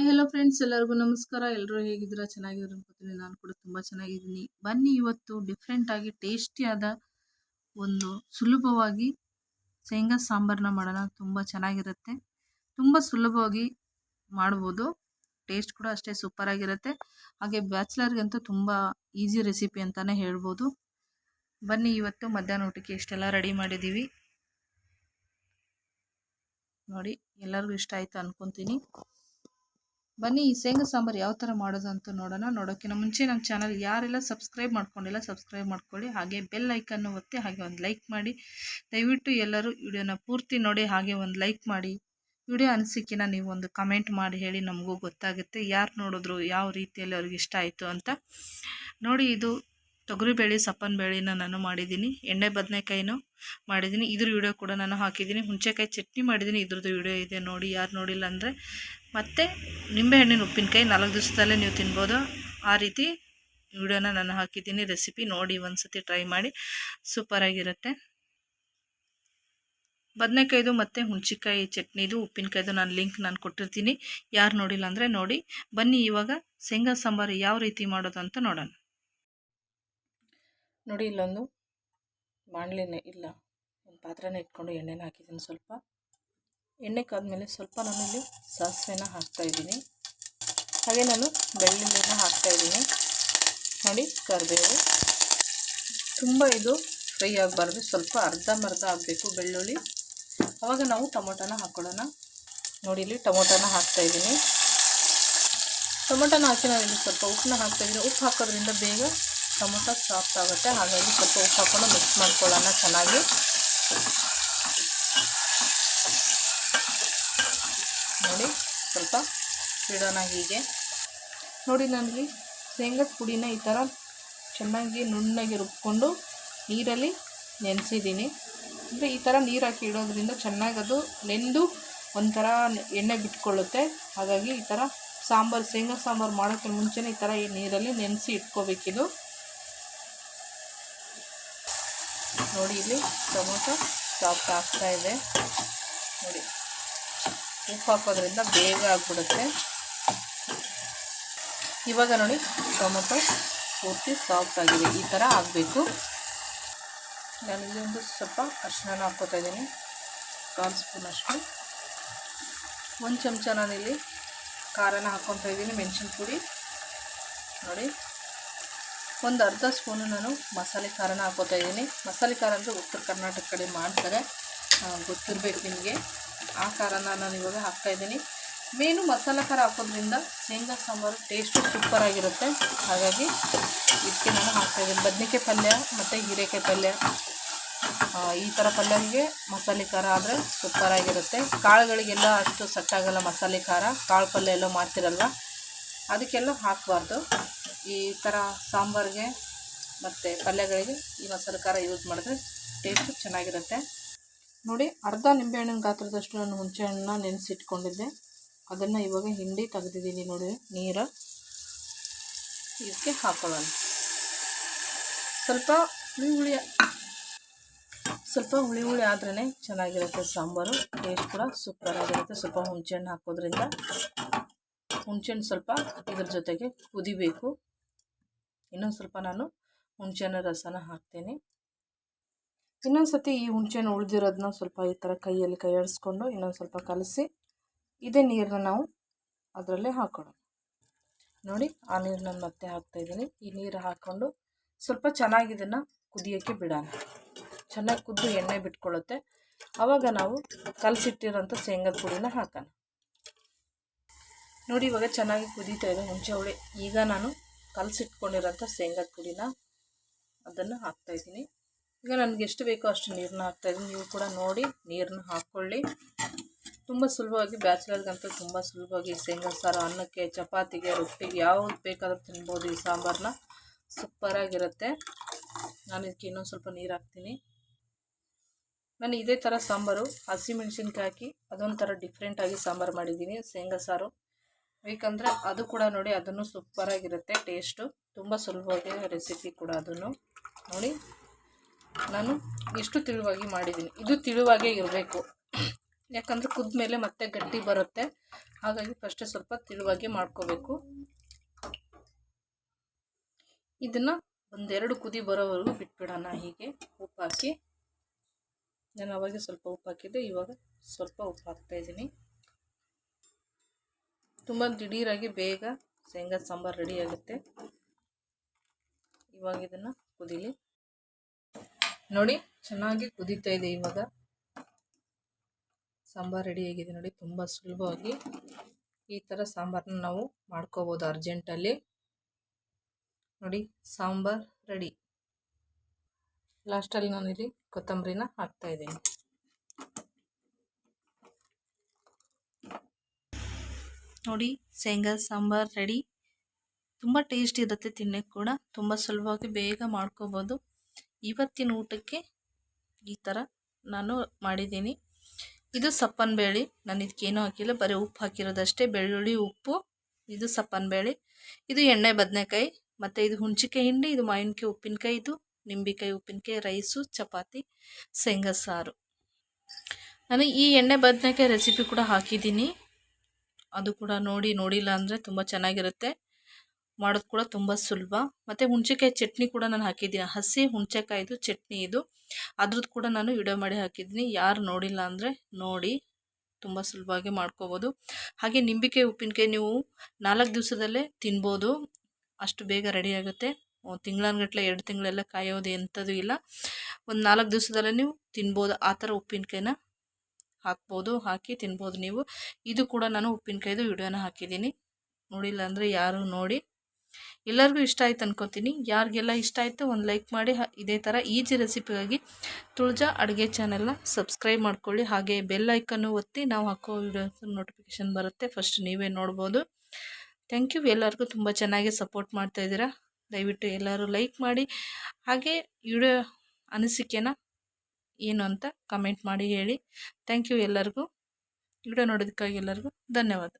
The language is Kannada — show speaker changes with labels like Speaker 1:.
Speaker 1: ಹಾಯ್ ಹಲೋ ಫ್ರೆಂಡ್ಸ್ ಎಲ್ಲರಿಗೂ ನಮಸ್ಕಾರ. ಎಲ್ಲರೂ ಹೇಗಿದ್ದೀರಾ? ಚೆನ್ನಾಗಿದ್ದೀರಾ ಅನ್ಕೋತೀನಿ. ನಾನು ಕೂಡ ತುಂಬ ಚೆನ್ನಾಗಿದ್ದೀನಿ. ಬನ್ನಿ ಇವತ್ತು ಡಿಫ್ರೆಂಟ್ ಆಗಿ ಟೇಸ್ಟಿಯಾದ ಒಂದು ಸುಲಭವಾಗಿ ಶೇಂಗಾ ಸಾಂಬಾರನ್ನ ಮಾಡೋಣ. ತುಂಬ ಚೆನ್ನಾಗಿರುತ್ತೆ. ತುಂಬ ಸುಲಭವಾಗಿ ಮಾಡ್ಬೋದು. ಟೇಸ್ಟ್ ಕೂಡ ಅಷ್ಟೇ ಸೂಪರ್ ಆಗಿರುತ್ತೆ. ಹಾಗೆ ಬ್ಯಾಚುಲರ್ಗಂತೂ ತುಂಬ ಈಸಿ ರೆಸಿಪಿ ಅಂತಲೇ ಹೇಳ್ಬೋದು. ಬನ್ನಿ ಇವತ್ತು ಮಧ್ಯಾಹ್ನ ಊಟಕ್ಕೆ ಇಷ್ಟೆಲ್ಲ ರೆಡಿ ಮಾಡಿದ್ದೀವಿ. ನೋಡಿ, ಎಲ್ಲರಿಗೂ ಇಷ್ಟ ಆಯಿತು ಅನ್ಕೊತೀನಿ. ಬನ್ನಿ, ಈ ಶೇಂಗಾ ಸಾಂಬಾರು ಯಾವ ಥರ ಮಾಡೋದು ಅಂತ ನೋಡೋಣ. ನೋಡೋಕ್ಕಿಂತ ಮುಂಚೆ ನಮ್ಮ ಚಾನಲ್ ಯಾರೆಲ್ಲ ಸಬ್ಸ್ಕ್ರೈಬ್ ಮಾಡ್ಕೊಂಡಿಲ್ಲ, ಸಬ್ಸ್ಕ್ರೈಬ್ ಮಾಡ್ಕೊಳ್ಳಿ. ಹಾಗೆ ಬೆಲ್ ಐಕನ್ನು ಒತ್ತಿ, ಹಾಗೆ ಒಂದು ಲೈಕ್ ಮಾಡಿ. ದಯವಿಟ್ಟು ಎಲ್ಲರೂ ವಿಡಿಯೋನ ಪೂರ್ತಿ ನೋಡಿ, ಹಾಗೆ ಒಂದು ಲೈಕ್ ಮಾಡಿ. ವಿಡಿಯೋ ಅನಿಸಿಕಿನ ನೀವು ಒಂದು ಕಮೆಂಟ್ ಮಾಡಿ ಹೇಳಿ ನಮಗೂ ಗೊತ್ತಾಗುತ್ತೆ. ಯಾರು ನೋಡಿದ್ರು ಯಾವ ರೀತಿಯಲ್ಲಿ ಅವ್ರಿಗೆ ಇಷ್ಟ ಆಯಿತು ಅಂತ. ನೋಡಿ, ಇದು ತೊಗರಿಬೇಳೆ ಸಪ್ಪನ ಬೇಳೆನ ನಾನು ಮಾಡಿದ್ದೀನಿ. ಎಣ್ಣೆ, ಬದನೆಕಾಯಿನೂ ಮಾಡಿದ್ದೀನಿ. ಇದ್ರ ವಿಡಿಯೋ ಕೂಡ ನಾನು ಹಾಕಿದ್ದೀನಿ. ಹುಣಸೆಕಾಯಿ ಚಟ್ನಿ ಮಾಡಿದ್ದೀನಿ. ಇದ್ರದ್ದು ವಿಡಿಯೋ ಇದೆ ನೋಡಿ, ಯಾರು ನೋಡಿಲ್ಲ ಅಂದರೆ. ಮತ್ತು ನಿಂಬೆಹಣ್ಣಿನ ಉಪ್ಪಿನಕಾಯಿ ನಾಲ್ಕು ದಿವಸದಲ್ಲೇ ನೀವು ತಿನ್ಬೋದು. ಆ ರೀತಿ ವಿಡಿಯೋನ ನಾನು ಹಾಕಿದ್ದೀನಿ. ರೆಸಿಪಿ ನೋಡಿ ಒಂದು ಸತಿ ಟ್ರೈ ಮಾಡಿ ಸೂಪರಾಗಿರುತ್ತೆ ಬದನೆಕಾಯ್ದು ಮತ್ತು ಹುಣಸಿಕಾಯಿ ಚಟ್ನಿದು, ಉಪ್ಪಿನಕಾಯ್ದು ನಾನು ಲಿಂಕ್ ನಾನು ಕೊಟ್ಟಿರ್ತೀನಿ. ಯಾರು ನೋಡಿಲ್ಲ ಅಂದರೆ ನೋಡಿ. ಬನ್ನಿ ಇವಾಗ. ಶೇಂಗಾ ಸಾಂಬಾರು ಯಾವ ರೀತಿ ಮಾಡೋದು ಅಂತ ನೋಡೋಣ. ನೋಡಿ, ಇಲ್ಲೊಂದು ಬಾಣಲಿನೇ ಇಲ್ಲ. ಒಂದು ಪಾತ್ರೆನ ಇಟ್ಕೊಂಡು ಎಣ್ಣೆನ ಹಾಕಿದ್ದೀನಿ ಸ್ವಲ್ಪ. ಎಣ್ಣೆ ಕಾದ್ಮೇಲೆ ಸ್ವಲ್ಪ ನಾನಿಲ್ಲಿ ಸಾಸಿವೆನ ಹಾಕ್ತಾಯಿದ್ದೀನಿ ಹಾಗೆ ನಾನು ಬೆಳ್ಳುಳ್ಳಿನ ಹಾಕ್ತಾಯಿದ್ದೀನಿ ನೋಡಿ, ಕರಿಬೇವು. ತುಂಬ ಇದು ಫ್ರೈ ಆಗಬಾರ್ದು. ಸ್ವಲ್ಪ ಅರ್ಧ ಮರ್ಧ ಆಗಬೇಕು ಬೆಳ್ಳುಳ್ಳಿ. ಆವಾಗ ನಾವು ಟೊಮೊಟೊನ ಹಾಕ್ಕೊಳ್ಳೋಣ ನೋಡಿ, ಇಲ್ಲಿ ಟೊಮೊಟೊನ ಹಾಕ್ತಾಯಿದ್ದೀನಿ ಟೊಮೊಟೊನ ಹಾಕಿ ನಾನು ಇಲ್ಲಿ ಸ್ವಲ್ಪ ಉಪ್ಪನ್ನ ಹಾಕ್ತಾಯಿದ್ದೀನಿ ಉಪ್ಪು ಹಾಕೋದ್ರಿಂದ ಬೇಗ ಟೊಮೊಟೊ ಸಾಫ್ಟ್ ಆಗುತ್ತೆ, ಹಾಗಾಗಿ ಸ್ವಲ್ಪ ಉಪ್ಪು ಹಾಕೊಂಡು ಮಿಕ್ಸ್ ಮಾಡ್ಕೊಳ್ಳೋಣ ಚೆನ್ನಾಗಿ. ನೋಡಿ, ಸ್ವಲ್ಪ ಇಡೋಣ ಹೀಗೆ. ನೋಡಿ ನನಗೆ ಶೇಂಗದ ಪುಡಿನ ಈ ಥರ ಚೆನ್ನಾಗಿ ನುಣ್ಣಗೆ ರುಬ್ಕೊಂಡು ನೀರಲ್ಲಿ ನೆನೆಸಿದ್ದೀನಿ. ಅಂದರೆ ಈ ಥರ ನೀರು ಹಾಕಿ ಇಡೋದ್ರಿಂದ ಚೆನ್ನಾಗಿ ಅದು ನೆಂದು ಒಂಥರ ಎಣ್ಣೆ ಬಿಟ್ಕೊಳ್ಳುತ್ತೆ. ಹಾಗಾಗಿ ಈ ಥರ ಸಾಂಬಾರು, ಶೇಂಗಾ ಸಾಂಬಾರು ಮಾಡೋಕ್ಕೆ ಮುಂಚೆನೇ ಈ ಥರ ಈ ನೀರಲ್ಲಿ ನೆನೆಸಿ ಇಟ್ಕೋಬೇಕಿದು. ನೋಡಿ ಇಲ್ಲಿ ಟೊಮೊಟೊ ಸಾಫ್ಟ್ ಆಗ್ತಾ ಇದೆ. ನೋಡಿ, ಉಪ್ಪು ಹಾಕೋದ್ರಿಂದ ಬೇಗ ಆಗಿಬಿಡುತ್ತೆ. ಇವಾಗ ನೋಡಿ, ಟೊಮೊಟೊ ಪೂರ್ತಿ ಸಾಫ್ಟ್ ಆಗಿದೆ. ಈ ಥರ ಆಗಬೇಕು. ನಾನು ಇಲ್ಲಿ ಒಂದು ಸ್ವಲ್ಪ ಅರಿಶಿನ ಹಾಕ್ಕೋತಾ ಇದ್ದೀನಿ. ಕಾಲು ಸ್ಪೂನ್ ಅಷ್ಟು. ಒಂದು ಚಮಚ ನಾನಿಲ್ಲಿ ಖಾರನ ಹಾಕ್ಕೊತಾ ಇದ್ದೀನಿ ಮೆಣಸಿನ ಪುಡಿ ನೋಡಿ ಒಂದು ಅರ್ಧ ಸ್ಪೂನು ನಾನು ಮಸಾಲೆ ಖಾರನ ಹಾಕೋತಾ ಇದ್ದೀನಿ. ಮಸಾಲೆ ಖಾರ ಅಂದರೆ ಉತ್ತರ ಕರ್ನಾಟಕ ಕಡೆ ಮಾಡ್ತಾರೆ. ಗೊತ್ತಿರಬೇಕು ನಿಮಗೆ. ಆ ಖಾರನ ನಾನು ಇವಾಗ ಹಾಕ್ತಾಯಿದ್ದೀನಿ ಮೇನು ಮಸಾಲೆ ಖಾರ ಹಾಕೋದ್ರಿಂದ ಶೇಂಗಾ ಸಾಂಬಾರು ಟೇಸ್ಟು ಸೂಪರಾಗಿರುತ್ತೆ ಹಾಗಾಗಿ ಇದಕ್ಕೆ ನಾನು ಹಾಕ್ತಾಯಿದ್ದೀನಿ ಬದನೆಕಾಯಿ ಪಲ್ಯ ಮತ್ತು ಹೀರೆಕಾಯಿ ಪಲ್ಯ. ಈ ಥರ ಪಲ್ಯಗೆ ಮಸಾಲೆ ಖಾರ ಆದರೆ ಸೂಪರಾಗಿರುತ್ತೆ ಕಾಳುಗಳಿಗೆಲ್ಲ ಅಷ್ಟು ಸಟ್ಟಾಗಲ್ಲ ಮಸಾಲೆ ಖಾರ. ಕಾಳು ಪಲ್ಯ ಎಲ್ಲ ಮಾಡ್ತಿರಲ್ವ? ಅದಕ್ಕೆಲ್ಲ ಹಾಕಬಾರ್ದು. ಈ ಥರ ಸಾಂಬಾರಿಗೆ ಮತ್ತು ಪಲ್ಯಗಳಿಗೆ ಈ ಮಸಾಲೆ ಖಾರ ಯೂಸ್ ಮಾಡಿದ್ರೆ ಟೇಸ್ಟು ಚೆನ್ನಾಗಿರುತ್ತೆ. ನೋಡಿ, ಅರ್ಧ ನಿಂಬೆಹಣ್ಣಿನ ಗಾತ್ರದಷ್ಟು ನಾನು ಹುಣಸೆ ಹಣ್ಣನ್ನ ನೆನೆಸಿಟ್ಕೊಂಡಿದ್ದೆ. ಅದನ್ನು ಇವಾಗ ಹಿಂಡಿ ತೆಗೆದಿದ್ದೀನಿ ನೋಡಿ, ನೀರು. ಇದಕ್ಕೆ ಹಾಕೊಳ್ಳೋಣ. ಸ್ವಲ್ಪ ಹುಳಿ ಹುಳಿ, ಸ್ವಲ್ಪ ಹುಳಿ ಹುಳಿ ಆದ್ರೇ ಚೆನ್ನಾಗಿರುತ್ತೆ ಸಾಂಬಾರು. ಟೇಸ್ಟ್ ಕೂಡ ಸೂಪರಾಗಿರುತ್ತೆ ಸ್ವಲ್ಪ ಹುಣಸೆ ಹಣ್ಣು ಹಾಕೋದ್ರಿಂದ ಹುಣಸೆಹಣ್ಣು ಸ್ವಲ್ಪ ಇದ್ರ ಜೊತೆಗೆ ಕುದಿಬೇಕು. ಇನ್ನೊಂದು ಸ್ವಲ್ಪ ನಾನು ಹುಣಸೆಹಣ್ಣು ರಸನ ಹಾಕ್ತೀನಿ. ಇನ್ನೊಂದು ಸತಿ ಈ ಹುಣಸೆಹಣ್ಣು ಉಳಿದಿರೋದನ್ನ ಸ್ವಲ್ಪ ಈ ಥರ ಕೈಯಲ್ಲಿ ಕೈಯಾಡಿಸ್ಕೊಂಡು ಇನ್ನೊಂದು ಸ್ವಲ್ಪ ಕಲಸಿ, ಇದೇ ನೀರನ್ನ ನಾವು ಅದರಲ್ಲೇ ಹಾಕೋಣ. ನೋಡಿ, ಆ ನೀರನ್ನ ಮತ್ತೆ ಹಾಕ್ತಾಯಿದ್ದೀನಿ ಈ ನೀರು ಹಾಕ್ಕೊಂಡು ಸ್ವಲ್ಪ ಚೆನ್ನಾಗಿ ಇದನ್ನು ಕುದಿಯೋಕ್ಕೆ ಬಿಡೋಣ. ಚೆನ್ನಾಗಿ ಕುದ್ದು ಎಣ್ಣೆ ಬಿಟ್ಕೊಳ್ಳುತ್ತೆ. ಆವಾಗ ನಾವು ಕಲಸಿಟ್ಟಿರೋಂಥ ಶೇಂಗದ ಪುಡಿನ ಹಾಕೋಣ. ನೋಡಿ, ಇವಾಗ ಚೆನ್ನಾಗಿ ಕುದೀತಾ ಇದೆ ಹುಣಸೆ ಹುಳಿ. ಈಗ ನಾನು ಕಲಸಿಟ್ಕೊಂಡಿರೋಂಥ ಶೇಂಗದ ಪುಡಿನ ಅದನ್ನು ಹಾಕ್ತಾಯಿದ್ದೀನಿ ಈಗ ನನಗೆ ಎಷ್ಟು ಬೇಕೋ ಅಷ್ಟು ನೀರನ್ನ ಹಾಕ್ತಾಯಿದ್ದೀನಿ ನೀವು ಕೂಡ ನೋಡಿ ನೀರನ್ನ ಹಾಕ್ಕೊಳ್ಳಿ. ತುಂಬ ಸುಲಭವಾಗಿ ಬ್ಯಾಚುಲರ್ಗಂತೂ ತುಂಬ ಸುಲಭವಾಗಿ ಶೇಂಗಾ ಸಾರು, ಅನ್ನಕ್ಕೆ, ಚಪಾತಿಗೆ, ರೊಟ್ಟಿಗೆ ಯಾವ್ದು ಬೇಕಾದರೂ ತಿನ್ಬೋದು ಈ ಸಾಂಬಾರನ್ನ. ಸೂಪರಾಗಿರುತ್ತೆ ನಾನು ಇದಕ್ಕೆ ಇನ್ನೊಂದು ಸ್ವಲ್ಪ ನೀರು ಹಾಕ್ತೀನಿ. ನಾನು ಇದೇ ಥರ ಸಾಂಬಾರು ಹಸಿಮೆಣ್ಸಿನ್ಕಾಯಿ ಹಾಕಿ ಅದೊಂಥರ ಡಿಫ್ರೆಂಟಾಗಿ ಸಾಂಬಾರು ಮಾಡಿದ್ದೀನಿ. ಶೇಂಗಾ ಸಾರು ಬೇಕಂದರೆ ಅದು ಕೂಡ ನೋಡಿ, ಅದನ್ನು ಸೂಪರಾಗಿರುತ್ತೆ ಟೇಸ್ಟು ತುಂಬ ಸುಲಭವಾಗಿ ರೆಸಿಪಿ ಕೂಡ ಅದನ್ನು. ನೋಡಿ, ನಾನು ಎಷ್ಟು ತಿಳುವಾಗಿ ಮಾಡಿದ್ದೀನಿ. ಇದು ತಿಳುವಾಗೇ ಇರಬೇಕು. ಯಾಕಂದರೆ ಕುದ್ಮೇಲೆ ಮತ್ತೆ ಗಟ್ಟಿ ಬರುತ್ತೆ. ಹಾಗಾಗಿ ಫಸ್ಟೇ ಸ್ವಲ್ಪ ತಿಳುವಾಗಿ ಮಾಡ್ಕೋಬೇಕು. ಇದನ್ನು ಒಂದೆರಡು ಕುದಿ ಬರೋವರೆಗೂ ಬಿಟ್ಬಿಡೋಣ. ಹೀಗೆ ಉಪ್ಪು ಹಾಕಿ. ನಾನು ಅವಾಗ ಸ್ವಲ್ಪ ಉಪ್ಪು ಹಾಕಿದ್ದೆ, ಇವಾಗ ಸ್ವಲ್ಪ ಉಪ್ಪು ಹಾಕ್ತಾ ಇದ್ದೀನಿ. ತುಂಬ ದಿಢೀರಾಗಿ ಬೇಗ ಶೇಂಗಾ ಸಾಂಬಾರು ರೆಡಿ ಆಗುತ್ತೆ. ಇವಾಗ ಇದನ್ನು ಕುದೀಲಿ. ನೋಡಿ, ಚೆನ್ನಾಗಿ ಕುದೀತಾ ಇದೆ ಇವಾಗ. ಸಾಂಬಾರು ರೆಡಿಯಾಗಿದೆ ನೋಡಿ, ತುಂಬ ಸುಲಭವಾಗಿ ಈ ಥರ ಸಾಂಬಾರನ್ನ ನಾವು ಮಾಡ್ಕೋಬೋದು ಅರ್ಜೆಂಟಲ್ಲಿ. ನೋಡಿ, ಸಾಂಬಾರು ರೆಡಿ ಲಾಸ್ಟಲ್ಲಿ ನಾನಿಲ್ಲಿ ಕೊತ್ತಂಬರಿನ ಹಾಕ್ತಾಯಿದ್ದೀನಿ ನೋಡಿ, ಶೇಂಗಾ, ಸಾಂಬಾರು ರೆಡಿ ತುಂಬ ಟೇಸ್ಟ್ ಇರುತ್ತೆ ತಿನ್ನೋಕ್ಕೆ ಕೂಡ. ತುಂಬ ಸುಲಭವಾಗಿ ಬೇಗ ಮಾಡ್ಕೋಬೋದು. ಇವತ್ತಿನ ಊಟಕ್ಕೆ ಈ ಥರ ನಾನು ಮಾಡಿದ್ದೀನಿ. ಇದು ಸಪ್ಪನ ಬೇಳೆ. ನಾನು ಇದಕ್ಕೇನೂ ಹಾಕಿಲ್ಲ. ಬರೀ ಉಪ್ಪು ಹಾಕಿರೋದಷ್ಟೇ. ಬೆಳ್ಳುಳ್ಳಿ, ಉಪ್ಪು, ಇದು ಸಪ್ಪನ ಬೇಳೆ. ಇದು ಎಣ್ಣೆ, ಬದನೆಕಾಯಿ, ಮತ್ತು ಇದು ಹುಣ್ಸಿಕಾಯಿ ಹಿಂಡಿ, ಇದು ಮಾವಿನಕಾಯಿ, ಉಪ್ಪಿನಕಾಯಿ, ಇದು ನಿಂಬಿಕಾಯಿ, ಉಪ್ಪಿನಕಾಯಿ, ರೈಸು, ಚಪಾತಿ, ಶೇಂಗಾ ಸಾರು. ನಾನು ಈ ಎಣ್ಣೆ, ಬದನೆಕಾಯಿ ರೆಸಿಪಿ ಕೂಡ ಹಾಕಿದ್ದೀನಿ. ಅದು ಕೂಡ ನೋಡಿ ನೋಡಿಲ್ಲ ಅಂದರೆ ತುಂಬ ಚೆನ್ನಾಗಿರುತ್ತೆ. ಮಾಡೋದು ಕೂಡ ತುಂಬ ಸುಲಭ. ಮತ್ತು ಹುಣ್ಸೆಕಾಯಿ ಚಟ್ನಿ ಕೂಡ ನಾನು ಹಾಕಿದ್ದೀನಿ. ಹಸಿ ಹುಣಸೆಕಾಯಿದು ಚಟ್ನಿ ಇದು. ಅದ್ರದ್ದು ಕೂಡ ನಾನು ವಿಡಿಯೋ ಮಾಡಿ ಹಾಕಿದ್ದೀನಿ. ಯಾರು ನೋಡಿಲ್ಲ ಅಂದರೆ ನೋಡಿ. ತುಂಬ ಸುಲಭವಾಗಿ ಮಾಡ್ಕೋಬೋದು. ಹಾಗೆ ನಿಂಬಿಕಾಯಿ, ಉಪ್ಪಿನಕಾಯಿ ನೀವು ನಾಲ್ಕು ದಿವಸದಲ್ಲೇ ತಿನ್ಬೋದು. ಅಷ್ಟು ಬೇಗ ರೆಡಿ ಆಗುತ್ತೆ. ತಿಂಗಳನ್ಗಟ್ಲೆ ಎರಡು ತಿಂಗಳೆಲ್ಲ ಕಾಯೋದು ಎಂಥದ್ದು ಇಲ್ಲ. ಒಂದು ನಾಲ್ಕು ದಿವಸದಲ್ಲೇ ನೀವು ತಿನ್ಬೋದು. ಆ ಥರ ಉಪ್ಪಿನಕಾಯಿನ ಹಾಕ್ಬೋದು, ಹಾಕಿ ತಿನ್ಬೋದು ನೀವು. ಇದು ಕೂಡ ನಾನು ಉಪ್ಪಿನಕಾಯ್ದು ವಿಡಿಯೋನ ಹಾಕಿದ್ದೀನಿ. ನೋಡಿಲ್ಲ ಅಂದರೆ ಯಾರು ನೋಡಿ. ಎಲ್ಲರಿಗೂ ಇಷ್ಟ ಆಯ್ತು ಅನ್ಕೋತೀನಿ. ಯಾರಿಗೆಲ್ಲ ಇಷ್ಟ ಆಯಿತು ಒಂದು ಲೈಕ್ ಮಾಡಿ ಇದೇ ಥರ ಈಜಿ ರೆಸಿಪಿಗಾಗಿ ತುಳಜಾ ಅಡುಗೆ ಚಾನೆಲ್ನ ಸಬ್ಸ್ಕ್ರೈಬ್ ಮಾಡ್ಕೊಳ್ಳಿ. ಹಾಗೆ ಬೆಲ್ ಐಕನ್ನು ಒತ್ತಿ ನಾವು ಹಾಕೋ ವಿಡಿಯೋಸ್ ನೋಟಿಫಿಕೇಶನ್ ಬರುತ್ತೆ. ಫಸ್ಟ್ ನೀವೇ ನೋಡ್ಬೋದು. ಥ್ಯಾಂಕ್ ಯು ಎಲ್ಲರಿಗೂ ತುಂಬ ಚೆನ್ನಾಗಿ ಸಪೋರ್ಟ್ ಮಾಡ್ತಾಯಿದ್ದೀರಾ ದಯವಿಟ್ಟು ಎಲ್ಲರೂ ಲೈಕ್ ಮಾಡಿ. ಹಾಗೆ ವಿಡಿಯೋ ಅನಿಸಿಕೆನ ಏನು ಅಂತ ಕಮೆಂಟ್ ಮಾಡಿ ಹೇಳಿ. ಥ್ಯಾಂಕ್ ಯು ಎಲ್ಲರಿಗೂ. ವಿಡಿಯೋ ನೋಡೋದಕ್ಕಾಗಿ ಎಲ್ಲರಿಗೂ ಧನ್ಯವಾದ.